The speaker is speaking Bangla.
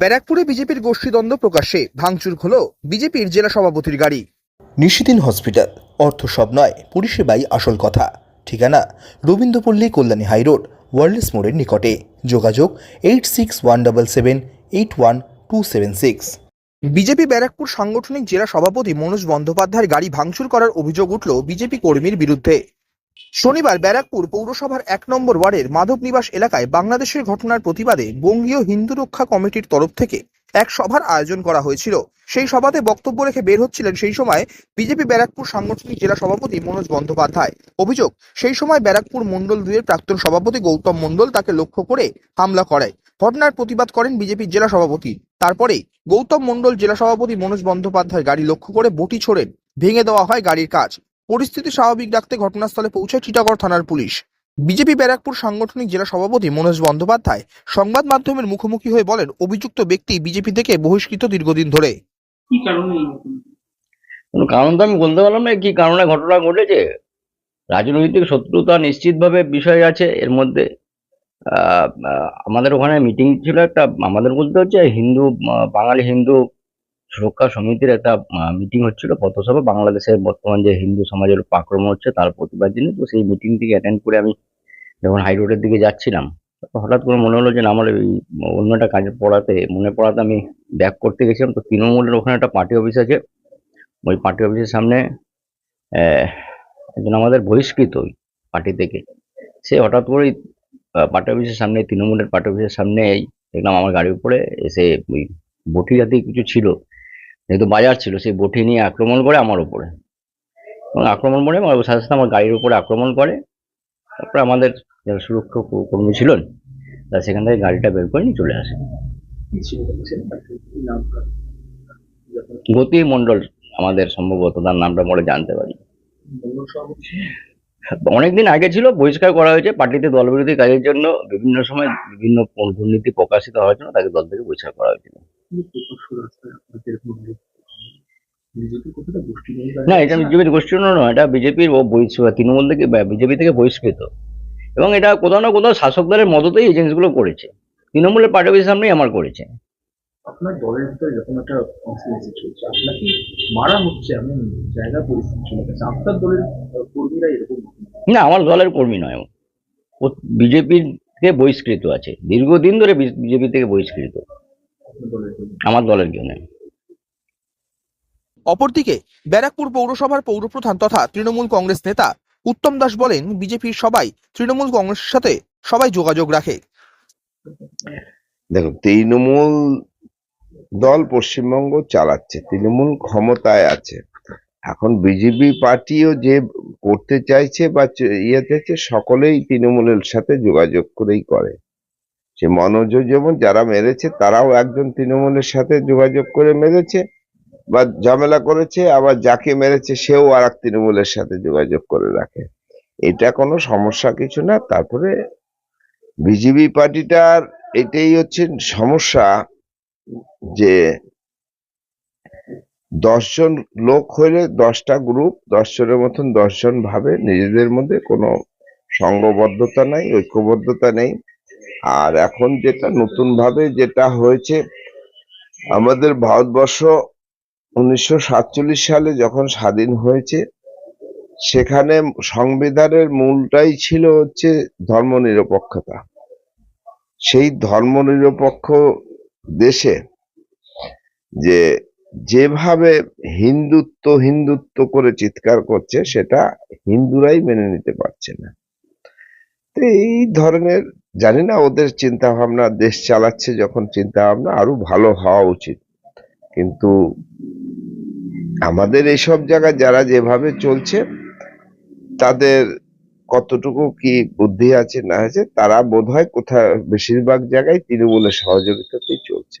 ব্যারাকপুরে বিজেপির গোষ্ঠীদ্বন্দ্ব প্রকাশ্যে ভাঙচুর হলো বিজেপির জেলা সভাপতির গাড়ি। নিশিদিন হসপিটাল অর্থ সব নয় পরিষেবাই আসল কথা। ঠিকানা রবীন্দ্রপল্লী কল্যাণী হাইরোড ওয়ার্ল্ডস মোড়ের নিকটে। যোগাযোগ eight six one double seven eight one two seven six. BJP Barrackpore সাংগঠনিক জেলা সভাপতি মনোজ বন্দ্যোপাধ্যায়ের গাড়ি ভাঙচুর করার অভিযোগ উঠল বিজেপি কর্মীর বিরুদ্ধে। শনিবার ব্যারাকপুর পৌরসভার এক নম্বর ওয়ার্ডের মাধব নিবাস এলাকায় বাংলাদেশের ঘটনার প্রতিবাদে বঙ্গীয় হিন্দু রক্ষা কমিটির তরফ থেকে এক সভার আয়োজন করা হয়েছিল। সেই সভাতে বক্তব্য রেখে বের হচ্ছিলেন সেই সময় বিজেপি ব্যারাকপুর সাংগঠনিক জেলা সভাপতি মনোজ বন্দ্যোপাধ্যায়। অভিযোগ, সেই সময় ব্যারাকপুর মণ্ডল দুইয়ের প্রাক্তন সভাপতি গৌতম মণ্ডল তাকে লক্ষ্য করে হামলা করে ঘটনার প্রতিবাদ করেন বিজেপির জেলা সভাপতি। তারপরে গৌতম মণ্ডল জেলা সভাপতি মনোজ বন্দ্যোপাধ্যায় গাড়ি লক্ষ্য করে বটি ছোড়েন। ভেঙে দেওয়া হয় গাড়ির কাজ। পরিস্থিতি স্বাভাবিক রাখতে ঘটনাস্থলে পৌঁছায় টিটাগড় থানার পুলিশ। বিজেপি ব্যারাকপুর সাংগঠনিক জেলা সভাপতি মনোজ বন্দ্যোপাধ্যায় সংবাদ মাধ্যমের মুখোমুখি হয়ে বলেন অভিযুক্ত ব্যক্তি বিজেপি থেকে বহিষ্কৃত দীর্ঘদিন ধরে। কি কারণে কোনো কারণ তো আমি বলতে পারলাম না কি কারণে ঘটনা ঘটেছে। রাজনৈতিক শত্রুতা নিশ্চিতভাবে বিষয় আছে। এর মধ্যে আমাদের ওখানে মিটিং ছিল একটা আমাদের বলতে হচ্ছে হিন্দু বাঙালি হিন্দু সুরক্ষা সমিতির একটা মিটিং হচ্ছিল। পথসভা বাংলাদেশের বর্তমান যে হিন্দু সমাজের উপর আক্রমণ হচ্ছে তার প্রতিবাদ জন্য তো সেই মিটিং থেকে অ্যাটেন্ড করে আমি যখন হাই রোডের দিকে যাচ্ছিলাম হঠাৎ করে মনে হলো যে না, আমার ওই অন্য একটা কাজে পড়াতে মনে পড়াতে আমি ব্যাক করতে গেছিলাম। তো তৃণমূলের ওখানে একটা পার্টি অফিস আছে। ওই পার্টি অফিসের সামনে একজন আমাদের বহিষ্কৃত ওই পার্টি থেকে। সে হঠাৎ করেই পার্টি অফিসের সামনে তৃণমূলের পার্টি অফিসের সামনে দেখলাম আমার গাড়ির উপরে এসে ওই বটি জাতীয় কিছু ছিল। যেহেতু বাজার ছিল, সেই বটি নিয়ে আক্রমণ করে আমার উপরে। এবং আক্রমণ করে আমার সাথে সাথে আমার গাড়ির উপরে আক্রমণ করে। তারপরে আমাদের যারা সুরক্ষা কর্মী ছিলেন, তারা সেখান থেকে গাড়িটা বের করে নিয়ে চলে আসে। গতি মণ্ডল আমাদের সম্ভবত, তার নামটা পরে জানতে পারি। অনেকদিন আগে ছিল, বহিষ্কার করা হয়েছে। পার্টিতে দলবিরোধী কাজের জন্য বিভিন্ন সময় বিভিন্ন দুর্নীতি প্রকাশিত হওয়ার জন্য তাকে দল থেকে বহিষ্কার করা হয়েছিল। প্রকাশ্য রাস্তায় এরকম গোষ্ঠী না এটা বিজেপির গোষ্ঠীর নয় এটা বিজেপির তৃণমূল থেকে বিজেপি থেকে বহিষ্কৃত। এবং এটা কোথাও না কোথাও শাসক দলের মদতেই এই জিনিসগুলো করেছে। তৃণমূলের পার্টি সামনেই আমার করেছে। আপনার দলের ভিতরে এরকম একটা কনসিডেন্সি চলছে আপনাকে মারা হচ্ছে এমন জায়গা পরিস্থিতি চলে গেছে। আপনার দলের কর্মীরা এরকম না আমার দলের কর্মী নয়। ও। বিজেপির থেকে বহিষ্কৃত আছে। দীর্ঘদিন ধরে বিজেপি থেকে বহিষ্কৃত। আমার দলের কেউ নেই। অপরদিকে ব্যারাকপুর পৌরসভার পৌরপ্রধান তথা তৃণমূল কংগ্রেস নেতা উত্তম দাস বলেন বিজেপির সবাই তৃণমূল কংগ্রেসের সাথে সবাই যোগাযোগ রাখে। দেখো তৃণমূল দল পশ্চিমবঙ্গ চালাচ্ছে তৃণমূল ক্ষমতায় আছে। এখন বিজেপি পার্টিও যে করতে চাইছে বা ইয়ে চাইছে সকলেই তৃণমূলের সাথে যোগাযোগ করেই করে। সে মনোজ যেমন যারা মেরেছে, তারাও একজন তৃণমূলের সাথে যোগাযোগ করে মেরেছে বা ঝামেলা করেছে, আবার যাকে মেরেছে সেও আর এক তৃণমূলের সাথে যোগাযোগ করে রাখে। এটা কোনো সমস্যা কিছু না। তারপরে বিজেপি পার্টিটার এটাই হচ্ছে সমস্যা যে দশজন লোক হলে দশটা গ্রুপ দশজনের মতন দশজন ভাবে নিজেদের মধ্যে কোনো সংঘবদ্ধতা নাই, ঐক্যবদ্ধতা নেই। আর এখন যেটা নতুন ভাবে যেটা হয়েছে, আমাদের ভারতবর্ষ উনিশশো সাতচল্লিশ সালে যখন স্বাধীন হয়েছে, সেখানে সংবিধানের মূলটাই ছিল হচ্ছে ধর্মনিরপেক্ষতা। সেই ধর্মনিরপেক্ষ দেশে যে যেভাবে হিন্দুত্ব হিন্দুত্ব করে চিৎকার করছে, সেটা হিন্দুরাই মেনে নিতে পারছে না। তো এই ধরনের, জানি না, ওদের চিন্তা ভাবনা দেশ চালাচ্ছে যখন চিন্তা ভাবনা আরও ভালো হওয়া উচিত। কিন্তু আমাদের এইসব জায়গায় যারা যেভাবে চলছে, তাদের কতটুকু কি বুদ্ধি আছে না আছে, তারা বোধহয় কোথাও বেশিরভাগ জায়গায় তৃণমূলের সহযোগিতাতেই চলছে।